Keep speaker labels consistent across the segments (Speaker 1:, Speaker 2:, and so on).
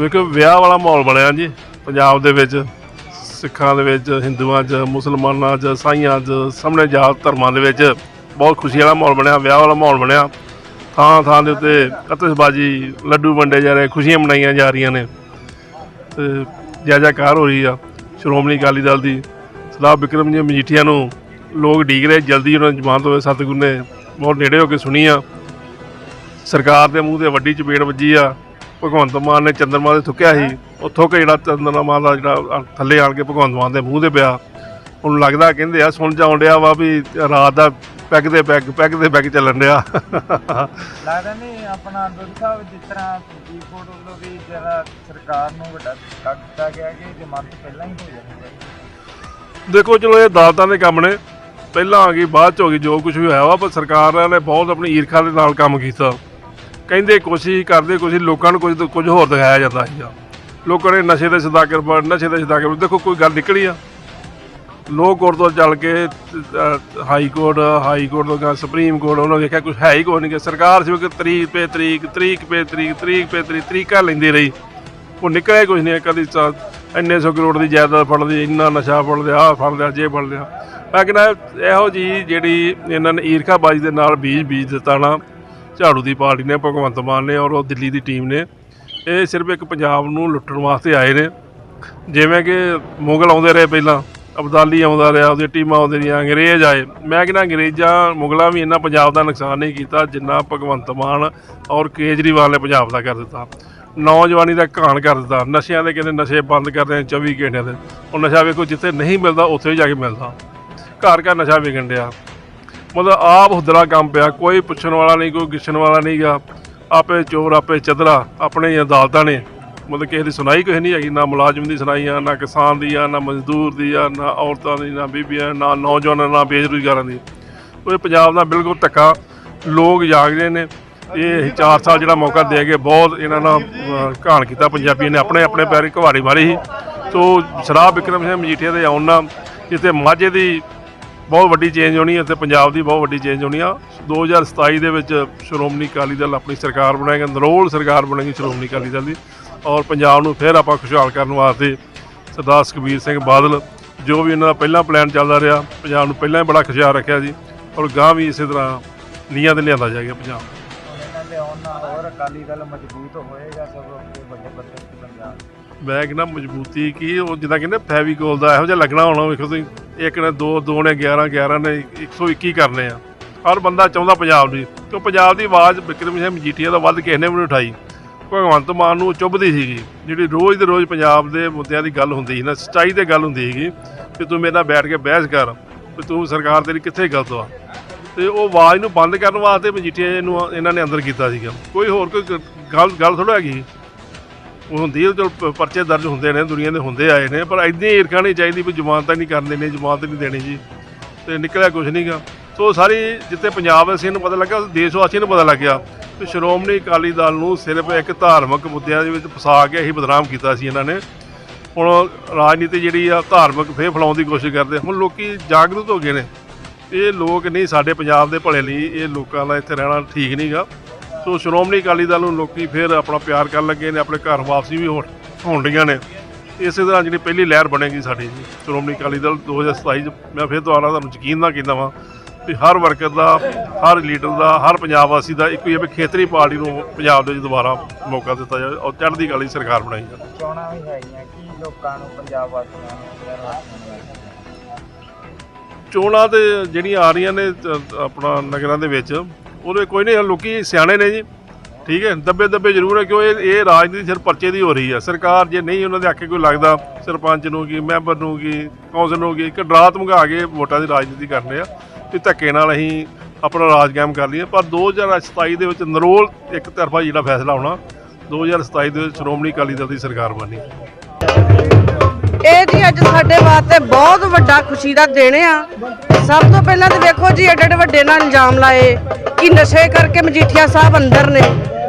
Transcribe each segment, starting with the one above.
Speaker 1: ਵੇਖੋ, ਵਿਆਹ ਵਾਲਾ ਮਾਹੌਲ ਬਣਿਆ ਜੀ, ਪੰਜਾਬ ਦੇ ਵਿੱਚ, ਸਿੱਖਾਂ ਦੇ ਵਿੱਚ, ਹਿੰਦੂਆਂ 'ਚ, ਮੁਸਲਮਾਨਾਂ 'ਚ ਸਾਈਆਂ 'ਚ, ਸਾਹਮਣੇ ਜਾਤ ਧਰਮਾਂ ਦੇ ਵਿੱਚ ਬਹੁਤ ਖੁਸ਼ੀ ਵਾਲਾ ਮਾਹੌਲ ਬਣਿਆ, ਵਿਆਹ ਵਾਲਾ ਮਾਹੌਲ ਬਣਿਆ। ਥਾਂ ਥਾਂ ਦੇ ਉੱਤੇ ਕਤਸਬਾਜੀ, ਲੱਡੂ ਵੰਡੇ ਜਾ ਰਹੇ, ਖੁਸ਼ੀਆਂ ਮਨਾਈਆਂ ਜਾ ਰਹੀਆਂ ਨੇ। ਤੇ ਜੈ ਜੈਕਾਰ ਹੋ ਰਹੀ ਆ, ਸ਼੍ਰੋਮਣੀ ਅਕਾਲੀ ਦਲ ਦੀ। ਸਰਦਾਰ ਬਿਕਰਮ ਜੀ ਮਜੀਠੀਆ ਨੂੰ ਲੋਕ ਡੀਕ ਰਹੇ, ਜਲਦੀ ਉਹਨਾਂ ਦੀ ਜ਼ਮਾਨਤ ਹੋਵੇ, ਸਤਿਗੁਰੂ ਨੇ ਬਹੁਤ ਨੇੜੇ ਹੋ ਕੇ ਸੁਣੀ ਆ। ਸਰਕਾਰ ਦੇ ਮੂੰਹ ਤੇ ਵੱਡੀ ਚਪੇੜ ਵੱਜੀ ਆ। ਭਗਵੰਤ ਮਾਨ ਨੇ ਚੰਦਰਮਾ ਦੇ ਥੁੱਕਿਆ ਸੀ। ਉਹ ਥੁੱਕ ਜਿਹੜਾ ਚੰਦਰਮਾ ਦਾ ਜਿਹੜਾ ਥੱਲੇ ਆਣ ਕੇ ਭਗਵੰਤ ਮਾਨ ਦੇ ਮੂੰਹ ਤੇ ਪਿਆ। ਉਹਨੂੰ ਲੱਗਦਾ ਕਹਿੰਦੇ ਆ ਸੁਣ ਜਾਉਣ ਡਿਆ ਵਾ ਵੀ ਰਾਤ ਦਾ ਪੈਗ ਦੇ ਪੈਗ ਪੈਗ ਦੇ ਪੈਗ ਚੱਲਣ ਡਿਆ।
Speaker 2: ਲੱਗਦਾ ਨਹੀਂ ਆਪਣਾ ਦੁੱਧ ਸਾਹਿਬ ਜਿਸ ਤਰ੍ਹਾਂ ਕੋਰਟ ਵੱਲੋਂ ਵੀ ਜਿਹੜਾ ਸਰਕਾਰ ਨੂੰ ਵੱਡਾ ਧੱਕਾ ਦਿੱਤਾ ਗਿਆ ਕਿ ਜ਼ਮਾਨਤ ਪਹਿਲਾਂ ਹੀ ਹੋ ਚਾਹੀਦੀ
Speaker 1: ਦੇਖੋ ਚਲੋ ਇਹ ਅਦਾਲਤਾਂ ਦੇ ਕੰਮ ਨੇ। ਪਹਿਲਾਂ ਆ ਗਈ ਬਾਅਦ ਚ ਹੋ ਗਈ ਜੋ ਕੁਝ ਵੀ ਹੋਇਆ ਵਾ ਪਰ ਸਰਕਾਰ ਨੇ ਬਹੁਤ ਆਪਣੀ ਈਰਖਾ ਦੇ ਨਾਲ ਕੰਮ ਕੀਤਾ। ਕਹਿੰਦੇ ਕੋਸ਼ਿਸ਼ ਕਰਦੇ, ਕੋਸ਼ਿਸ਼ ਲੋਕਾਂ ਨੂੰ ਕੁਝ ਕੁਝ ਹੋਰ ਦਿਖਾਇਆ ਜਾਂਦਾ ਸੀਗਾ। ਲੋਕਾਂ ਨੇ ਨਸ਼ੇ ਦੇ ਸਦਾਕਰ ਬਣ ਨਸ਼ੇ ਦੇ ਸਦਾਕਰ ਦੇਖੋ, ਕੋਈ ਗੱਲ ਨਿਕਲੀ ਆ। ਲੋਕ ਕੋਰਟ ਤੋਂ ਚੱਲ ਕੇ ਹਾਈ ਕੋਰਟ ਹਾਈ ਕੋਰਟ ਤੋਂ ਗਿਆ ਸੁਪਰੀਮ ਕੋਰਟ, ਉਹਨਾਂ ਨੇ ਵੇਖਿਆ ਕੁਝ ਹੈ ਹੀ ਕੋਈ ਨਹੀਂ ਗਾ। ਸਰਕਾਰ ਸੀ ਤਰੀਕ ਪੇ ਤਰੀਕ ਤਰੀਕ ਪੇ ਤਰੀਕ ਤਰੀਕ ਪੇ ਤਰੀਕ, ਤਰੀਕਾ ਲੈਂਦੀ ਰਹੀ। ਉਹ ਨਿਕਲਿਆ ਕੁਝ ਨਹੀਂ ਕਦੀ ਇੰਨੇ ਸੌ ਕਰੋੜ ਦੀ ਜਾਇਦਾਦ ਫੜ ਲਈ, ਇੰਨਾ ਨਸ਼ਾ ਫੜ ਲਿਆ, ਆਹ ਫੜ ਲਿਆ, ਜੇ ਫੜ ਲਿਆ। ਮੈਂ ਕਹਿੰਦਾ, ਇਹੋ ਜੀ ਜਿਹੜੀ ਇਹਨਾਂ ਨੇ ਈਰਖਾਬਾਜ਼ੀ ਦੇ ਨਾਲ ਬੀਜ ਬੀਜ ਦਿੱਤਾ ਨਾ ਝਾੜੂ ਦੀ ਪਾਰਟੀ ਨੇ, ਭਗਵੰਤ ਮਾਨ ਨੇ ਔਰ ਉਹ ਦਿੱਲੀ ਦੀ ਟੀਮ ਨੇ। ਇਹ ਸਿਰਫ ਇੱਕ ਪੰਜਾਬ ਨੂੰ ਲੁੱਟਣ ਵਾਸਤੇ ਆਏ ਨੇ। ਜਿਵੇਂ ਕਿ ਮੁਗਲ ਆਉਂਦੇ ਰਹੇ ਪਹਿਲਾਂ, ਅਬਦਾਲੀ ਆਉਂਦਾ ਰਿਹਾ ਉਹਦੀ ਟੀਮਾਂ ਆਉਂਦੇ ਰਹੀਆਂ, ਅੰਗਰੇਜ਼ ਆਏ। ਮੈਂ ਕਹਿੰਦਾ ਅੰਗਰੇਜ਼ਾਂ, ਮੁਗਲਾਂ ਵੀ ਇੰਨਾ ਪੰਜਾਬ ਦਾ ਨੁਕਸਾਨ ਨਹੀਂ ਕੀਤਾ ਜਿੰਨਾ ਭਗਵੰਤ ਮਾਨ ਔਰ ਕੇਜਰੀਵਾਲ ਨੇ ਪੰਜਾਬ ਦਾ ਕਰ ਦਿੱਤਾ। ਨੌਜਵਾਨੀ ਦਾ ਘਾਣ ਕਰ ਦਿੱਤਾ। ਨਸ਼ਿਆਂ ਦੇ ਕਹਿੰਦੇ ਨਸ਼ੇ ਬੰਦ ਕਰ ਰਹੇ 24 ਘੰਟਿਆਂ ਦੇ। ਉਹ ਨਸ਼ਾ ਵੇਖੋ ਜਿੱਥੇ ਨਹੀਂ ਮਿਲਦਾ, ਉੱਥੇ ਹੀ ਜਾ ਕੇ ਮਿਲਦਾ। ਘਰ ਘਰ ਨਸ਼ਾ ਵਿਕਣ ਡਿਆ। ਮਤਲਬ ਆਪ ਹੁਦਰਾ ਕੰਮ ਪਿਆ, ਕੋਈ ਪੁੱਛਣ ਵਾਲਾ ਨਹੀਂ, ਕੋਈ ਗਿੱਛਣ ਵਾਲਾ ਨਹੀਂਗਾ ਆਪੇ ਚੋਰ, ਆਪੇ ਚਦਰਾ, ਆਪਣੇ ਅਦਾਲਤਾਂ ਨੇ। ਮਤਲਬ ਕਿਸੇ ਦੀ ਸੁਣਾਈ ਕਿਸੇ ਨਹੀਂ ਹੈਗੀ, ਨਾ ਮੁਲਾਜ਼ਮ ਦੀ ਸੁਣਾਈ ਆ, ਨਾ ਕਿਸਾਨ ਦੀ ਆ, ਨਾ ਮਜ਼ਦੂਰ ਦੀ ਆ, ਨਾ ਔਰਤਾਂ ਦੀ, ਨਾ ਬੀਬੀਆਂ, ਨਾ ਨੌਜਵਾਨਾਂ, ਨਾ ਬੇਰੁਜ਼ਗਾਰਾਂ ਦੀ। ਉਹ ਇਹ ਪੰਜਾਬ ਦਾ ਬਿਲਕੁਲ ਧੱਕਾ। ਲੋਕ ਜਾਗਦੇ ਨੇ। ਇਹ 4 ਸਾਲ ਜਿਹੜਾ ਮੌਕਾ ਦੇ ਕੇ ਬਹੁਤ ਇਹਨਾਂ ਨਾਲ ਘਾਣ ਕੀਤਾ। ਪੰਜਾਬੀਆਂ ਨੇ ਆਪਣੇ ਆਪਣੇ ਪੈਰੀ ਘਵਾੜੀ ਮਾਰੀ ਸੀ। ਸੋ ਸ਼ਰਾਬ ਵਿਕਰਮ ਸਿੰਘ ਮਜੀਠੀਆ ਦੇ ਆਉਣ ਨਾਲ, ਜਿੱਥੇ ਮਾਝੇ ਦੀ ਬਹੁਤ ਵੱਡੀ ਚੇਂਜ ਹੋਣੀ ਹੈ ਤੇ ਪੰਜਾਬ ਦੀ ਬਹੁਤ ਵੱਡੀ ਚੇਂਜ ਹੋਣੀ ਆ। 2027 ਦੇ ਵਿੱਚ ਸ਼੍ਰੋਮਣੀ ਅਕਾਲੀ ਦਲ ਆਪਣੀ ਸਰਕਾਰ ਬਣਾਏਗਾ, ਨਰੋਲ ਸਰਕਾਰ ਬਣੇਗੀ ਸ਼੍ਰੋਮਣੀ ਅਕਾਲੀ ਦਲ ਦੀ ਔਰ ਪੰਜਾਬ ਨੂੰ ਫਿਰ ਆਪਾਂ ਖੁਸ਼ਹਾਲ ਕਰਨ ਵਾਸਤੇ ਸਰਦਾਰ ਸੁਖਬੀਰ ਸਿੰਘ ਬਾਦਲ, ਜੋ ਵੀ ਇਹਨਾਂ ਦਾ ਪਹਿਲਾਂ ਪਲਾਨ ਚੱਲਦਾ ਰਿਹਾ, ਪੰਜਾਬ ਨੂੰ ਪਹਿਲਾਂ ਹੀ ਬੜਾ ਖੁਸ਼ਹਾਲ ਰੱਖਿਆ ਜੀ ਔਰ ਗਾਂ ਵੀ ਇਸੇ ਤਰ੍ਹਾਂ ਨੀਹਾਂ ਤੇ ਲਿਆਂਦਾ ਜਾਏਗਾ ਪੰਜਾਬ।
Speaker 2: ਹੁਣ ਨਾਲ ਹੋਰ ਅਕਾਲੀ ਦਲ ਮਜ਼ਬੂਤ ਹੋਏਗਾ ਸਭ ਵੱਡੇ ਪੱਧਰ ਤੇ ਪੰਜਾਬ।
Speaker 1: ਮੈਂ ਕਹਿੰਦਾ ਮਜ਼ਬੂਤੀ ਕੀ, ਉਹ ਜਿੱਦਾਂ ਕਹਿੰਦੇ ਫੈਵੀਕੋਲ ਦਾ ਇਹੋ ਜਿਹਾ ਲੱਗਣਾ ਹੋਣਾ, ਵੇਖੋ ਤੁਸੀਂ, ਇੱਕ ਨੇ 2 2 ਨੇ 11 11 ਨੇ 121 ਕਰਨੇ ਆ। ਹਰ ਬੰਦਾ ਚਾਹੁੰਦਾ ਪੰਜਾਬ ਦੀ, ਤੇ ਪੰਜਾਬ ਦੀ ਆਵਾਜ਼ ਬਿਕਰਮ ਸਿੰਘ ਮਜੀਠੀਆ ਦਾ ਵੱਧ ਕਿਸੇ ਨੇ ਵੀ ਨਹੀਂ ਉਠਾਈ। ਭਗਵੰਤ ਮਾਨ ਨੂੰ ਚੁੱਭਦੀ ਸੀਗੀ, ਜਿਹੜੀ ਰੋਜ਼ ਦੇ ਰੋਜ਼ ਪੰਜਾਬ ਦੇ ਮੁੱਦਿਆਂ ਦੀ ਗੱਲ ਹੁੰਦੀ ਸੀ ਨਾ, ਸੱਚਾਈ ਤੇ ਗੱਲ ਹੁੰਦੀ ਸੀਗੀ ਕਿ ਤੂੰ ਮੇਰੇ ਨਾਲ ਬੈਠ ਕੇ ਬਹਿਸ ਕਰ, ਵੀ ਤੂੰ ਸਰਕਾਰ ਤੇਰੀ ਕਿੱਥੇ ਗਲਤ ਆ। ਤੇ ਉਹ ਆਵਾਜ਼ ਨੂੰ ਬੰਦ ਕਰਨ ਵਾਸਤੇ ਮਜੀਠੀਆ ਨੂੰ, ਇਹਨਾਂ ਨੇ ਅੰਦਰ ਕੀਤਾ ਸੀਗਾ। ਕੋਈ ਹੋਰ ਕੋਈ ਗ- ਗੱਲ ਗੱਲ ਥੋੜਾ ਹੈਗੀ। ਉਹ ਹੁੰਦੀ ਹੈ ਚਲ ਪਰਚੇ ਦਰਜ ਹੁੰਦੇ ਨੇ, ਦੁਨੀਆ ਦੇ ਹੁੰਦੇ ਆਏ ਨੇ, ਪਰ ਇੰਨੀ ਈਰਖਾ ਨਹੀਂ ਚਾਹੀਦੀ ਵੀ ਜ਼ਮਾਨਤਾਂ ਨਹੀਂ ਕਰਨ ਦੇਣੀ ਜ਼ਮਾਨਤ ਨਹੀਂ ਦੇਣੀ ਜੀ। ਤੇ ਨਿਕਲਿਆ ਕੁਝ ਨਹੀਂਗਾ ਸੋ ਸਾਰੀ ਜਿੱਥੇ ਪੰਜਾਬ ਵਾਸੀਆਂ ਨੂੰ ਪਤਾ ਲੱਗਾ ਦੇਸ਼ ਵਾਸੀਆਂ ਨੂੰ ਪਤਾ ਲੱਗਿਆ ਕਿ ਸ਼੍ਰੋਮਣੀ ਅਕਾਲੀ ਦਲ ਨੂੰ ਸਿਰਫ ਇੱਕ ਧਾਰਮਿਕ ਮੁੱਦਿਆਂ ਦੇ ਵਿੱਚ ਫਸਾ ਕੇ ਹੀ ਬਦਨਾਮ ਕੀਤਾ ਸੀ ਇਹਨਾਂ ਨੇ। ਹੁਣ ਰਾਜਨੀਤੀ ਜਿਹੜੀ ਆ, ਧਾਰਮਿਕ ਫੇਰ ਫਲਾਉਣ ਦੀ ਕੋਸ਼ਿਸ਼ ਕਰਦੇ ਹੁਣ ਲੋਕੀ ਜਾਗਰੂਕ ਹੋ ਗਏ ਨੇ। ਇਹ ਲੋਕ ਨਹੀਂ ਸਾਡੇ ਪੰਜਾਬ ਦੇ ਭਲੇ ਲਈ, ਇਹ ਲੋਕਾਂ ਦਾ ਇੱਥੇ ਰਹਿਣਾ ਠੀਕ ਨਹੀਂਗਾ ਸੋ ਸ਼੍ਰੋਮਣੀ ਅਕਾਲੀ ਦਲ ਨੂੰ ਲੋਕੀ ਫਿਰ ਆਪਣਾ ਪਿਆਰ ਕਰਨ ਲੱਗੇ ਨੇ ਆਪਣੇ ਘਰ ਵਾਪਸੀ ਵੀ ਹੋਣ ਹੋਣ ਡੀਆਂ ਨੇ। ਇਸੇ ਤਰ੍ਹਾਂ ਜਿਹੜੀ ਪਹਿਲੀ ਲਹਿਰ ਬਣੇਗੀ ਸਾਡੀ ਜੀ ਸ਼੍ਰੋਮਣੀ ਅਕਾਲੀ ਦਲ 2027 ਚ ਮੈਂ ਫਿਰ ਦੁਬਾਰਾ ਤੁਹਾਨੂੰ ਯਕੀਨ ਨਾਲ ਕਹਿੰਦਾ ਵਾਂ ਵੀ ਹਰ ਵਰਕਰ ਦਾ ਹਰ ਲੀਡਰ ਦਾ ਹਰ ਪੰਜਾਬ ਵਾਸੀ ਦਾ ਇੱਕੋ ਹੀ ਹੈ ਵੀ ਖੇਤਰੀ ਪਾਰਟੀ ਨੂੰ ਪੰਜਾਬ ਦੇ ਵਿੱਚ ਦੁਬਾਰਾ ਮੌਕਾ ਦਿੱਤਾ ਜਾਵੇ ਔਰ ਚੜ੍ਹਦੀ ਕਲਾ ਦੀ ਸਰਕਾਰ ਬਣਾਈ ਜਾਵੇ।
Speaker 2: ਚੋਣਾਂ ਵੀ ਹੈਗੀਆਂ ਕੀ ਲੋਕਾਂ ਨੂੰ ਪੰਜਾਬ ਵਾਸੀਆਂ ਨੂੰ ਨੂੰ
Speaker 1: ਚੋਣਾਂ ਤੇ ਜਿਹੜੀਆਂ ਆ ਰਹੀਆਂ ਨੇ ਆਪਣਾ ਨਗਰਾਂ ਦੇ ਵਿੱਚ ਉਹਦੇ ਕੋਈ ਨਹੀਂ, ਲੋਕੀ ਸਿਆਣੇ ਨੇ ਜੀ। ਠੀਕ ਹੈ, ਦੱਬੇ ਦੱਬੇ ਜ਼ਰੂਰ ਹੈ ਕਿਉਂ ਇਹ ਇਹ ਰਾਜਨੀਤੀ ਸਿਰ ਪਰਚੇ ਦੀ ਹੋ ਰਹੀ ਹੈ। ਸਰਕਾਰ ਜੇ ਨਹੀਂ ਉਹਨਾਂ ਦੇ ਆਖੇ ਕੋਈ ਲੱਗਦਾ, ਸਰਪੰਚ ਨੂੰ ਕੀ, ਮੈਂਬਰ ਨੂੰ ਕੀ, ਕੌਂਸਲ ਨੂੰ ਕੀ, ਇੱਕ ਡਰਾਤ ਮੰਗਾ ਕੇ ਵੋਟਾਂ ਦੀ ਰਾਜਨੀਤੀ ਕਰਨੇ ਆ ਤੇ ਧੱਕੇ ਨਾਲ ਅਸੀਂ ਆਪਣਾ ਰਾਜ ਕਾਇਮ ਕਰ ਲਈਏ। ਪਰ 2027 ਦੇ ਵਿੱਚ ਨਰੋਲ ਇੱਕ ਤਰਫਾ ਜਿਹੜਾ ਫੈਸਲਾ ਹੋਣਾ 2027 ਦੇ ਵਿੱਚ ਸ਼੍ਰੋਮਣੀ ਅਕਾਲੀ ਦਲ ਦੀ ਸਰਕਾਰ ਬਣੀ।
Speaker 3: ਇਹ ਜੀ ਅੱਜ ਸਾਡੇ ਵਾਸਤੇ ਬਹੁਤ ਵੱਡਾ ਖੁਸ਼ੀ ਦਾ ਦਿਨ ਆ। ਸਭ ਤੋਂ ਪਹਿਲਾਂ ਤਾਂ ਵੇਖੋ ਜੀ, ਐਡੇ ਐਡੇ ਵੱਡੇ ਨਾਲ ਇਲਜ਼ਾਮ ਲਾਏ ਕਿ ਨਸ਼ੇ ਕਰਕੇ ਮਜੀਠੀਆ ਸਾਹਿਬ ਅੰਦਰ ਨੇ।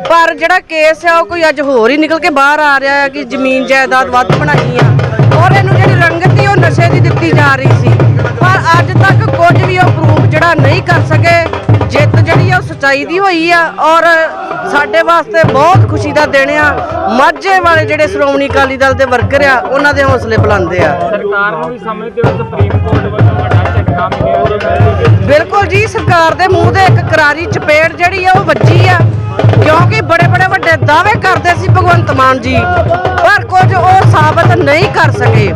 Speaker 3: ਪਰ ਜਿਹੜਾ ਕੇਸ ਆ, ਉਹ ਕੋਈ ਅੱਜ ਹੋਰ ਹੀ ਨਿਕਲ ਕੇ ਬਾਹਰ ਆ ਰਿਹਾ ਹੈ ਕਿ ਜ਼ਮੀਨ ਜਾਇਦਾਦ ਵੱਧ ਬਣਾਈ ਆ। ਔਰ ਇਹਨੂੰ ਜਿਹੜੀ ਰੰਗਤ ਸੀ, ਉਹ ਨਸ਼ੇ ਦੀ ਦਿੱਤੀ ਜਾ ਰਹੀ ਸੀ। ਪਰ ਅੱਜ ਤੱਕ ਕੁਝ ਵੀ ਉਹ ਪ੍ਰੂਫ ਜਿਹੜਾ ਨਹੀਂ ਕਰ ਸਕੇ ਉਹ ਚਾਹੀਦੀ ਹੋਈ ਆ ਔਰ ਸਾਡੇ ਵਾਸਤੇ ਬਹੁਤ ਖੁਸ਼ੀ ਦਾ ਦਿਨ ਆ। ਮਾਝੇ ਵਾਲੇ ਜਿਹੜੇ ਸ਼੍ਰੋਮਣੀ ਅਕਾਲੀ ਦਲ ਦੇ ਵਰਕਰ ਆ ਉਹਨਾਂ ਦੇ ਹੌਸਲੇ ਬੁਲੰਦੇ ਆ।
Speaker 2: ਸਰਕਾਰ ਨੂੰ ਵੀ ਸਮਝਦੇ ਹੋ ਸੁਪਰੀਮ ਕੋਰਟ ਵੱਲੋਂ ਵੱਡਾ ਝਟਕਾ ਮਿਲਿਆ
Speaker 3: ਬਿਲਕੁਲ ਜੀ ਸਰਕਾਰ ਦੇ ਮੂੰਹ ਦੇ ਇੱਕ ਕਰਾਰੀ ਚਪੇੜ ਜਿਹੜੀ ਆ ਉਹ ਵੱਜੀ ਆ। ਕਿਉਂਕਿ ਬੜੇ ਬੜੇ ਵੱਡੇ ਦਾਅਵੇ ਕਰਦੇ ਸੀ ਭਗਵੰਤ ਮਾਨ ਜੀ ਪਰ ਕੁਝ ਉਹ ਸਾਬਤ ਨਹੀਂ ਕਰ ਸਕੇ।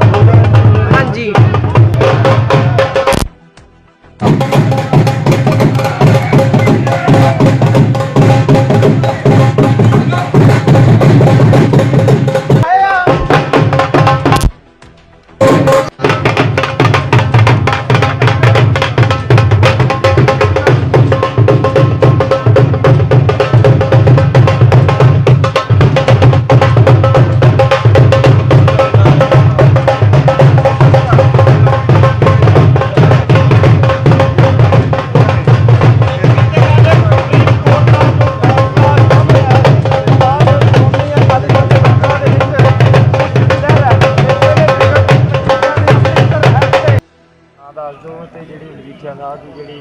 Speaker 2: ਜਿਹੜੀ ਮਜੀਠੀਆ ਦੀ ਜਿਹੜੀ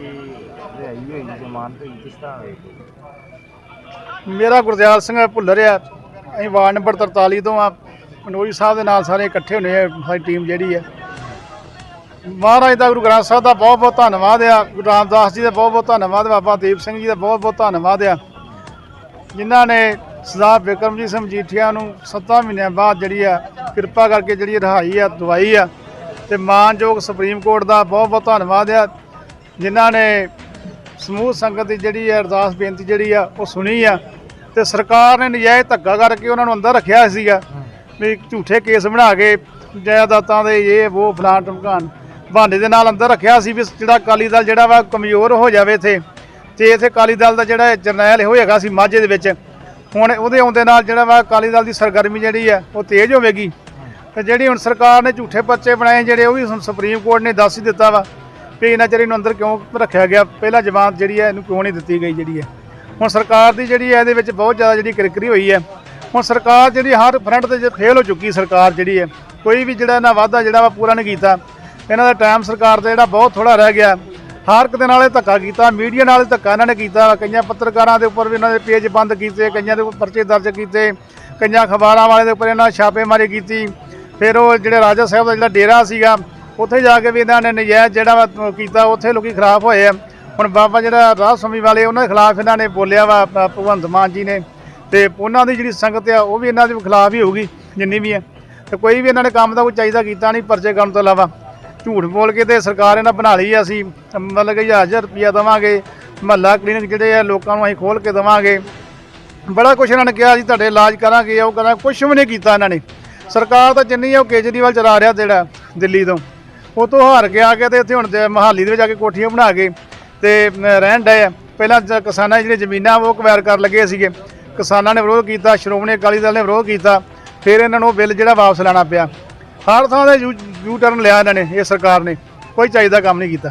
Speaker 2: ਰਿਹਾਈ ਹੋਈ, ਜ਼ਮਾਨਤ ਹੋਈ, ਕਿਸ ਤਰ੍ਹਾਂ ਹੋਈ?
Speaker 4: ਮੇਰਾ ਗੁਰਦਿਆਲ ਸਿੰਘ ਭੁੱਲਰ ਆ ਅਸੀਂ ਵਾਰਡ ਨੰਬਰ 43 ਤੋਂ ਆ। ਪੰਡੋਰੀ ਸਾਹਿਬ ਦੇ ਨਾਲ ਸਾਰੇ ਇਕੱਠੇ ਹੋਣੇ ਆ, ਸਾਡੀ ਟੀਮ ਜਿਹੜੀ ਹੈ। ਮਹਾਰਾਜ ਦਾ ਗੁਰੂ ਗ੍ਰੰਥ ਸਾਹਿਬ ਦਾ ਬਹੁਤ ਬਹੁਤ ਧੰਨਵਾਦ ਆ। ਗੁਰੂ ਰਾਮਦਾਸ ਜੀ ਦਾ ਬਹੁਤ ਬਹੁਤ ਧੰਨਵਾਦ, ਬਾਬਾ ਦੀਪ ਸਿੰਘ ਜੀ ਦਾ ਬਹੁਤ ਬਹੁਤ ਧੰਨਵਾਦ ਆ। ਜਿਨ੍ਹਾਂ ਨੇ ਸਰਦਾਰ ਬਿਕਰਮਜੀਤ ਸਿੰਘ ਮਜੀਠੀਆ ਨੂੰ 7 ਮਹੀਨਿਆਂ ਬਾਅਦ ਜਿਹੜੀ ਆ, ਕਿਰਪਾ ਕਰਕੇ ਜਿਹੜੀ ਰਿਹਾਈ ਆ, ਦਵਾਈ ਆ। ਤੇ ਮਾਨਯੋਗ ਸੁਪਰੀਮ ਕੋਰਟ ਦਾ ਬਹੁਤ ਬਹੁਤ ਧੰਨਵਾਦ ਆ। ਜਿਨ੍ਹਾਂ ਨੇ ਸਮੂਹ ਸੰਗਤ ਦੀ ਜਿਹੜੀ ਹੈ ਅਰਦਾਸ ਬੇਨਤੀ ਜਿਹੜੀ ਆ, ਉਹ ਸੁਣੀ ਆ। ਤੇ ਸਰਕਾਰ ਨੇ ਨਜਾਇਜ਼ ਧੱਕਾ ਕਰਕੇ ਉਹਨਾਂ ਨੂੰ ਅੰਦਰ ਰੱਖਿਆ ਸੀਗਾ ਵੀ ਝੂਠੇ ਕੇਸ ਬਣਾ ਕੇ ਜਾਇਦਾਦਾਂ ਦੇ ਇਹ, ਉਹ, ਫਲਾਣ ਟਮਕਾਨ ਬਹਾਨੇ ਦੇ ਨਾਲ ਅੰਦਰ ਰੱਖਿਆ ਸੀ ਵੀ ਜਿਹੜਾ ਅਕਾਲੀ ਦਲ ਜਿਹੜਾ ਵਾ ਕਮਜ਼ੋਰ ਹੋ ਜਾਵੇ ਇੱਥੇ। ਤੇ ਇੱਥੇ ਅਕਾਲੀ ਦਲ ਦਾ ਜਿਹੜਾ ਜਰਨੈਲ ਇਹੋ ਹੈਗਾ ਸੀ ਮਾਝੇ ਦੇ ਵਿੱਚ। ਹੁਣ ਉਹਦੇ ਆਉਂਦੇ ਨਾਲ ਜਿਹੜਾ ਵਾ ਅਕਾਲੀ ਦਲ ਦੀ ਸਰਗਰਮੀ ਜਿਹੜੀ ਆ, ਉਹ ਤੇਜ਼ ਹੋਵੇਗੀ। ਤੇ ਜਿਹੜੀ ਹੁਣ ਸਰਕਾਰ ਨੇ ਝੂਠੇ ਪਰਚੇ ਬਣਾਏ ਜਿਹੜੇ, ਉਹ ਵੀ ਹੁਣ ਸੁਪਰੀਮ ਕੋਰਟ ਨੇ ਦੱਸ ਹੀ ਦਿੱਤਾ ਵਾ। ਕਿ ਇਹਨਾਂ ਚਿਰ ਇਹਨੂੰ ਅੰਦਰ ਕਿਉਂ ਰੱਖਿਆ ਗਿਆ? ਪਹਿਲਾਂ ਜ਼ਮਾਨਤ ਜਿਹੜੀ ਹੈ, ਇਹਨੂੰ ਕਿਉਂ ਨਹੀਂ ਦਿੱਤੀ ਗਈ ਜਿਹੜੀ ਹੈ? ਹੁਣ ਸਰਕਾਰ ਦੀ ਜਿਹੜੀ ਹੈ, ਇਹਦੇ ਵਿੱਚ ਬਹੁਤ ਜ਼ਿਆਦਾ ਜਿਹੜੀ ਕਿਰਕਰੀ ਹੋਈ ਹੈ। ਹੁਣ ਸਰਕਾਰ ਜਿਹੜੀ ਹਰ ਫਰੰਟ ਤੇ ਫੇਲ ਹੋ ਚੁੱਕੀ ਸਰਕਾਰ ਜਿਹੜੀ ਹੈ, ਕੋਈ ਵੀ ਜਿਹੜਾ ਇਹਨਾਂ ਵਾਅਦਾ ਜਿਹੜਾ ਵਾ ਪੂਰਾ ਨਹੀਂ ਕੀਤਾ। ਇਹਨਾਂ ਦਾ ਟਾਈਮ ਸਰਕਾਰ ਦਾ ਜਿਹੜਾ ਬਹੁਤ ਥੋੜਾ ਰਹਿ ਗਿਆ। ਹਰ ਇੱਕ ਦੇ ਨਾਲੇ ਧੱਕਾ ਕੀਤਾ, ਮੀਡੀਆ ਨਾਲ ਧੱਕਾ ਇਹਨਾਂ ਨੇ ਕੀਤਾ। ਕਈਆਂ ਪੱਤਰਕਾਰਾਂ ਦੇ ਉੱਪਰ ਵੀ ਇਹਨਾਂ ਦੇ ਪੇਜ ਬੰਦ ਕੀਤੇ, ਕਈਆਂ ਦੇ ਉੱਪਰ ਪਰਚੇ ਦਰਜ ਕੀਤੇ, ਕਈਆਂ ਅਖਬਾਰਾਂ ਵਾਲੇ ਦੇ ਉੱਪਰ ਇਹਨਾਂ ਛਾਪੇਮਾਰੀ ਕੀਤੀ। ਫਿਰ ਉਹ ਜਿਹੜੇ ਰਾਜਾ ਸਾਹਿਬ ਦਾ ਜਿਹੜਾ ਡੇਰਾ ਸੀਗਾ ਉੱਥੇ ਜਾ ਕੇ ਵੀ ਇਹਨਾਂ ਨੇ ਨਜਾਇਜ਼ ਜਿਹੜਾ ਵਾ ਕੀਤਾ, ਉੱਥੇ ਲੋਕੀ ਖਰਾਬ ਹੋਏ ਆ। ਹੁਣ ਬਾਬਾ ਜਿਹੜਾ ਰਾਹ ਸਮੀ ਵਾਲੇ, ਉਹਨਾਂ ਦੇ ਖਿਲਾਫ ਇਹਨਾਂ ਨੇ ਬੋਲਿਆ ਵਾ ਭਗਵੰਤ ਮਾਨ ਜੀ ਨੇ। ਤੇ ਉਹਨਾਂ ਦੀ ਜਿਹੜੀ ਸੰਗਤ ਆ, ਉਹ ਵੀ ਇਹਨਾਂ ਦੇ ਖਿਲਾਫ ਹੀ ਹੋਊਗੀ, ਜਿੰਨੀ ਵੀ ਹੈ ਤੇ ਕੋਈ ਵੀ ਇਹਨਾਂ ਨੇ ਕੰਮ ਦਾ ਕੋਈ ਚਾਹੀਦਾ ਕੀਤਾ ਨਹੀਂ, ਪਰਚੇ ਕਰਨ ਤੋਂ ਇਲਾਵਾ। ਝੂਠ ਬੋਲ ਕੇ ਤੇ ਸਰਕਾਰ ਇਹਨਾਂ ਬਣਾ ਲਈ ਆ, ਅਸੀਂ ਮਤਲਬ ਕਿ 1000 ਰੁਪਇਆ ਦੇਵਾਂਗੇ। ਮਹੱਲਾ ਕਲੀਨਿਕ ਜਿਹੜੇ ਆ, ਲੋਕਾਂ ਨੂੰ ਅਸੀਂ ਖੋਲ ਕੇ ਦੇਵਾਂਗੇ। ਬੜਾ ਕੁਛ ਇਹਨਾਂ ਨੇ ਕਿਹਾ ਜੀ ਤੁਹਾਡੇ ਇਲਾਜ ਕਰਾਂਗੇ, ਉਹ ਕਰਾਂ ਕੁਛ ਵੀ ਨਹੀਂ ਕੀਤਾ ਇਹਨਾਂ ਨੇ। ਸਰਕਾਰ ਤਾਂ ਜਿੰਨੀ ਉਹ ਕੇਜਰੀਵਾਲ ਚਲਾ ਰਿਹਾ ਜਿਹੜਾ ਦਿੱਲੀ ਤੋਂ। ਉਹ ਤੋਂ ਹਾਰ ਕੇ ਆ ਕੇ ਤੇ ਇੱਥੇ ਹੁਣ ਤੇ ਮਹਾਲੀ ਦੇ ਵਿੱਚ ਜਾ ਕੇ ਕੋਠੀਆਂ ਬਣਾ ਕੇ ਤੇ ਰਹਿਣ ਡਏ ਆ। ਪਹਿਲਾਂ ਜ- ਕਿਸਾਨਾਂ ਦੀ ਜਿਹੜੀਆਂ ਜ਼ਮੀਨਾਂ ਉਹ ਅਕਵਾਇਰ ਕਰ ਲੱਗੇ ਸੀਗੇ। ਕਿਸਾਨਾਂ ਨੇ ਵਿਰੋਧ ਕੀਤਾ, ਸ਼੍ਰੋਮਣੀ ਅਕਾਲੀ ਦਲ ਨੇ ਵਿਰੋਧ ਕੀਤਾ, ਫਿਰ ਇਹਨਾਂ ਨੂੰ ਉਹ ਬਿੱਲ ਜਿਹੜਾ ਵਾਪਸ ਲੈਣਾ ਪਿਆ। ਹਰ ਥਾਂ ਤੇ ਯੂ ਯੂ ਟਰਨ ਲਿਆ ਇਹਨਾਂ ਨੇ, ਇਹ ਸਰਕਾਰ ਨੇ। ਕੋਈ ਚਾਹੀਦਾ ਕੰਮ ਨਹੀਂ ਕੀਤਾ।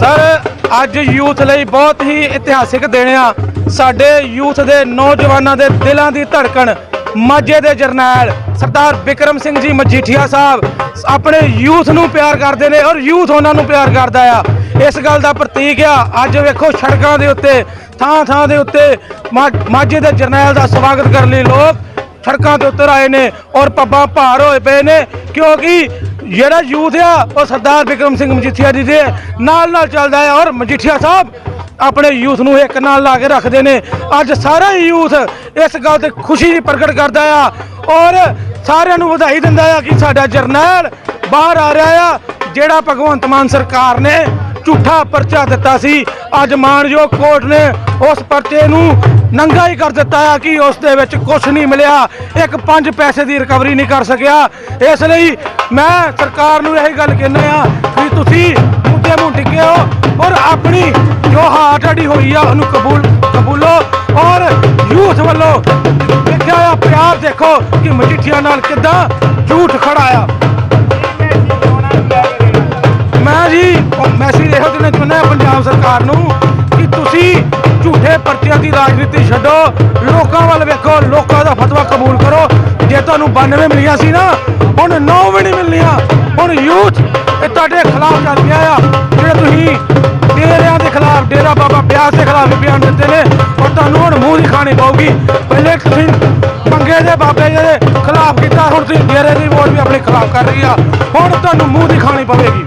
Speaker 5: ਸਰ, ਅੱਜ ਯੂਥ ਲਈ ਬਹੁਤ ਹੀ ਇਤਿਹਾਸਿਕ ਦਿਨ ਆ। ਸਾਡੇ ਯੂਥ ਦੇ ਨੌਜਵਾਨਾਂ ਦੇ ਦਿਲਾਂ ਦੀ ਧੜਕਣ, ਮਾਝੇ ਦੇ ਜਰਨੈਲ ਸਰਦਾਰ ਵਿਕਰਮ ਸਿੰਘ ਜੀ ਮਜੀਠੀਆ ਸਾਹਿਬ ਆਪਣੇ ਯੂਥ ਨੂੰ ਪਿਆਰ ਕਰਦੇ ਨੇ ਔਰ ਯੂਥ ਉਹਨਾਂ ਨੂੰ ਪਿਆਰ ਕਰਦਾ ਆ। ਇਸ ਗੱਲ ਦਾ ਪ੍ਰਤੀਕ ਆ, ਅੱਜ ਵੇਖੋ ਸੜਕਾਂ ਦੇ ਉੱਤੇ, ਥਾਂ ਥਾਂ ਦੇ ਉੱਤੇ ਮਾ- ਮਾਝੇ ਦੇ ਜਰਨੈਲ ਦਾ ਸਵਾਗਤ ਕਰਨ ਲਈ ਲੋਕ ਸੜਕਾਂ ਦੇ ਉਤਰ ਆਏ ਨੇ ਔਰ ਪੱਬਾਂ ਭਾਰ ਹੋਏ ਪਏ ਨੇ, ਕਿਉਂਕਿ ਜਿਹੜਾ ਯੂਥ ਆ ਉਹ ਸਰਦਾਰ ਵਿਕਰਮ ਸਿੰਘ ਮਜੀਠੀਆ ਜੀ ਦੇ ਨਾਲ ਨਾਲ ਚੱਲਦਾ ਹੈ ਔਰ ਮਜੀਠੀਆ ਸਾਹਿਬ ਆਪਣੇ ਯੂਥ ਨੂੰ ਇੱਕ ਨਾਲ ਲਾ ਕੇ ਰੱਖਦੇ ਨੇ। ਅੱਜ ਸਾਰਾ ਹੀ ਯੂਥ ਇਸ ਗੱਲ ਤੇ ਖੁਸ਼ੀ ਪ੍ਰਗਟ ਕਰਦਾ ਆ ਔਰ ਸਾਰਿਆਂ ਨੂੰ ਵਧਾਈ ਦਿੰਦਾ ਆ ਕਿ ਸਾਡਾ ਜਰਨੈਲ ਬਾਹਰ ਆ ਰਿਹਾ ਆ, ਜਿਹੜਾ ਭਗਵੰਤ ਮਾਨ ਸਰਕਾਰ ਨੇ ਝੂਠਾ ਪਰਚਾ ਦਿੱਤਾ ਸੀ। ਅੱਜ ਮਾਨਯੋਗ ਕੋਰਟ ਨੇ ਉਸ ਪਰਚੇ ਨੂੰ ਨੰਗਾ ਹੀ ਕਰ ਦਿੱਤਾ ਆ ਕਿ ਉਸ ਦੇ ਵਿੱਚ ਕੁਝ ਨਹੀਂ ਮਿਲਿਆ, ਇੱਕ ਪੰਜ ਪੈਸੇ ਦੀ ਰਿਕਵਰੀ ਨਹੀਂ ਕਰ ਸਕਿਆ। ਇਸ ਲਈ ਮੈਂ ਸਰਕਾਰ ਨੂੰ ਇਹ ਗੱਲ ਕਹਿੰਦਾ ਆ ਕਿ ਤੁਸੀਂ ਜੋ ਹਾਰ ਤੁਹਾਡੀ ਹੋਈ ਆ, ਉਹਨੂੰ ਕਬੂਲ, ਕਬੂਲੋ। ਔਰ ਯੂਥ ਵੱਲੋਂ ਦੇਖਿਆ ਆ, ਪਿਆਰ ਦੇਖੋ ਕਿ ਮਜੀਠੀਆਂ ਨਾਲ ਕਿੱਦਾਂ ਝੂਠ ਖੜਾ ਆ। ਮੈਂ ਜੀ ਮੈਸੇਜ ਇਹੋ ਦੇਣਾ ਚਾਹੁੰਦਾ ਪੰਜਾਬ ਸਰਕਾਰ ਨੂੰ ਕਿ ਤੁਸੀਂ ਝੂਠੇ ਪਰਚਿਆਂ ਦੀ ਰਾਜਨੀਤੀ ਛੱਡੋ, ਲੋਕਾਂ ਵੱਲ ਵੇਖੋ, ਲੋਕਾਂ ਦਾ ਫਤਵਾ ਕਬੂਲ ਜੇ ਤੁਹਾਨੂੰ 92 ਮਿਲੀਆਂ ਸੀ ਨਾ, ਹੁਣ 9 ਵੀ ਨਹੀਂ ਮਿਲਣੀਆਂ। ਹੁਣ ਯੂਥ ਇਹ ਤੁਹਾਡੇ ਖਿਲਾਫ ਚੱਲ ਗਿਆ ਆ। ਜਿਹੜੇ ਤੁਸੀਂ ਡੇਰਿਆਂ ਦੇ ਖਿਲਾਫ, ਡੇਰਾ ਬਾਬਾ ਬਿਆਸ ਦੇ ਖਿਲਾਫ ਬਿਆਨ ਦਿੱਤੇ ਨੇ ਔਰ ਤੁਹਾਨੂੰ ਹੁਣ ਮੂੰਹ ਦੀ ਪਊਗੀ। ਪਹਿਲੇ ਤੁਸੀਂ ਪੰਗੇ ਦੇ ਬਾਬੇ ਦੇ ਖਿਲਾਫ ਕੀਤਾ, ਹੁਣ ਤੁਸੀਂ ਡੇਰੇ ਦੀ ਵੋਟ ਵੀ ਆਪਣੇ ਖਿਲਾਫ ਕਰ ਰਹੀ ਆ। ਹੁਣ ਤੁਹਾਨੂੰ ਮੂੰਹ ਦੀ ਪਵੇਗੀ।